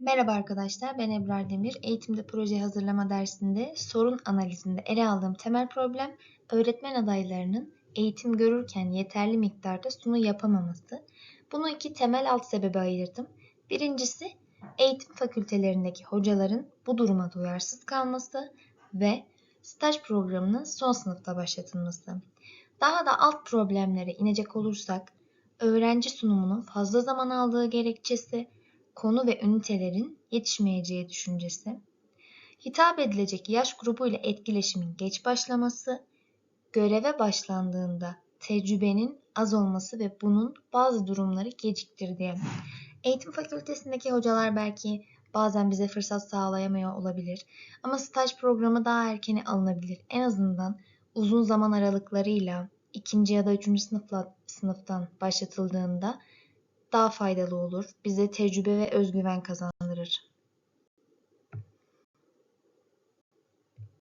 Merhaba arkadaşlar, ben Ebrar Demir. Eğitimde proje hazırlama dersinde sorun analizinde ele aldığım temel problem öğretmen adaylarının eğitim görürken yeterli miktarda sunu yapamaması. Bunu iki temel alt sebebe ayırdım. Birincisi eğitim fakültelerindeki hocaların bu duruma duyarsız kalması ve staj programının son sınıfta başlatılması. Daha da alt problemlere inecek olursak öğrenci sunumunun fazla zaman aldığı gerekçesi, konu ve ünitelerin yetişmeyeceği düşüncesi, hitap edilecek yaş grubu ile etkileşimin geç başlaması, göreve başlandığında tecrübenin az olması ve bunun bazı durumları geciktirdiği. Eğitim fakültesindeki hocalar belki bazen bize fırsat sağlayamıyor olabilir ama staj programı daha erkene alınabilir. En azından uzun zaman aralıklarıyla ikinci ya da üçüncü sınıfla, sınıftan başlatıldığında daha faydalı olur. Bize tecrübe ve özgüven kazandırır.